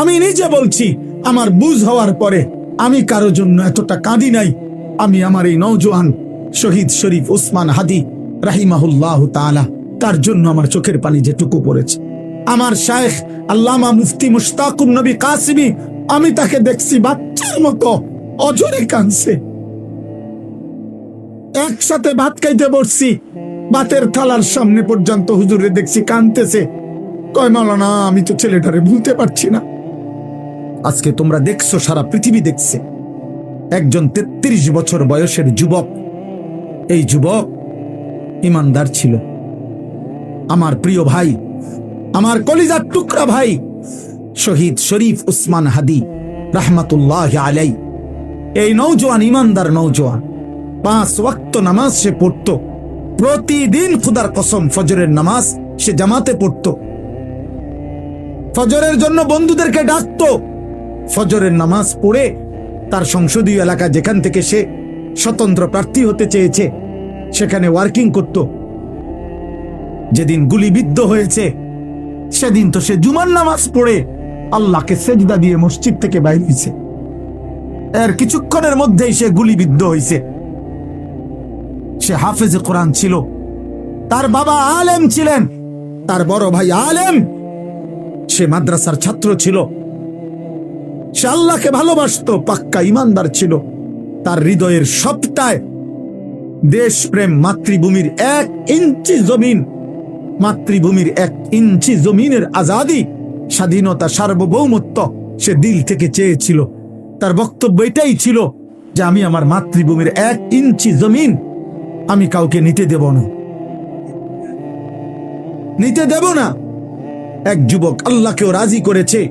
আমি নিজে বলছি, আমার বুঝ হওয়ার পরে আমি কারও জন্য এতটা কাঁদি নাই। আমি আমার এই নৌজওয়ান শহীদ শরীফ ওসমান হাদি রাহিমাহুল্লাহ তাআলা, তার জন্য আমার চোখের পানি যেটুকু পড়েছে। আমার শায়েখ আল্লামা মুফতি মুশতাকুম নবী কাসিমি, আমি তাকে দেখছি বাচ্চার মতো, অজরে কানছে একসাথে ভাত খাইতে বসছি, ভাতের থালার সামনে পর্যন্ত হুজুরে দেখছি কানতেছে কয়, মাওলানা, আমি তো ছেলেটারে ভুলতে পারছি না। আজকে তোমরা দেখছ, সারা পৃথিবী দেখছে। একজন তেত্রিশ বছর বয়সের যুবক। এই যুবক ইমানদার ছিল। আমার প্রিয় ভাই, আমার কলিজার টুকরা ভাই, শহীদ শরীফ উসমান হাদি, রাহমাতুল্লাহ আলাই এই নৌজওয়ান ইমানদার নৌজওয়ান পাঁচ ওয়াক্ত নামাজ সে পড়তো। প্রতিদিন খুদার কসম, ফজরের নামাজ সে জামাতে পড়তো। ফজরের জন্য বন্ধুদেরকে ডাকতো। ফজরের নামাজ পড়ে তার সংসদীয় এলাকা যেখান থেকে সে স্বতন্ত্র প্রার্থী হতে চেয়েছে, সেখানে ওয়ার্কিং করত। যেদিন গুলিবিদ্ধ হয়েছে, সেদিন তো সে জুমার নামাজ পড়ে আল্লাহকে সেজদা দিয়ে মসজিদ থেকে বাইর হয়েছে। এর কিছুক্ষণের মধ্যেই সে গুলিবিদ্ধ হয়েছে। সে হাফেজে কোরআন ছিল। তার বাবা আলেম ছিলেন, তার বড় ভাই আলেম। সে মাদ্রাসার ছাত্র ছিল। সে আল্লাহকে ভালোবাসত, পাক্কা ইমানদার ছিল। তার হৃদয়ের সবটায় দেশপ্রেম মাতৃভূমির এক ইঞ্চি জমিন, মাতৃভূমির এক ইঞ্চি জমিনের আজাদি, স্বাধীনতা, সার্বভৌমত্ব সে দিল থেকে চেয়েছিল। তার বক্তব্য এটাই ছিল যে, আমি আমার মাতৃভূমির এক ইঞ্চি জমিন, আমি কাউকে নিতে দেব না। নিতে দেব না। এক যুবক আল্লাহকেও রাজি করেছে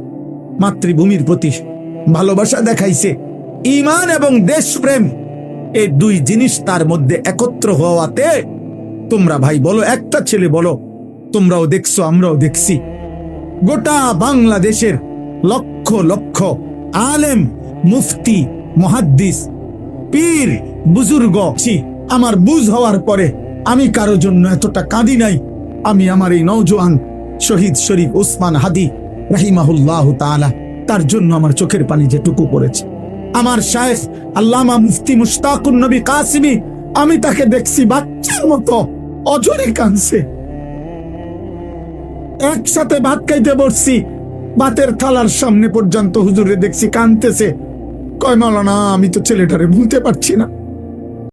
মাতৃভূমির প্রতি। ভালোবাসা দেখাইছে। ইমান এবং দেশপ্রেম এই দুই জিনিস তার মধ্যে একত্র হওয়াতে, তোমরা ভাই বলো, একটা ছেলে বলো, তোমরাও দেখছ, আমরাও দেখছি। গোটা বাংলাদেশের লক্ষ লক্ষ আলেম, মুফতি, মহাদ্দিস, পীর, বুজুর্গ আমার বুঝ হওয়ার পরে আমি কারও জন্য এতটা কাঁদি নাই। আমি আমার এই নৌজওয়ান শহীদ শরীফ ওসমান হাদি, রাহিমাহুল্লাহ তাআলা। তার জন্য আমার চোখের পানি যেটুকু পড়েছে। আমার শায়েখ আল্লামা মুফতি মুশতাকুন নবী কাসিমি, আমি তাকে দেখছি বাচ্চার মতো অজরে কাঁদছে। একসাথে ভাত খাইতে বসছি বাতের থালার সামনে পর্যন্ত হুজুরে দেখছি কানতেছে কয় মালানা আমি তো ছেলেটারে ভুলতে পারছি না।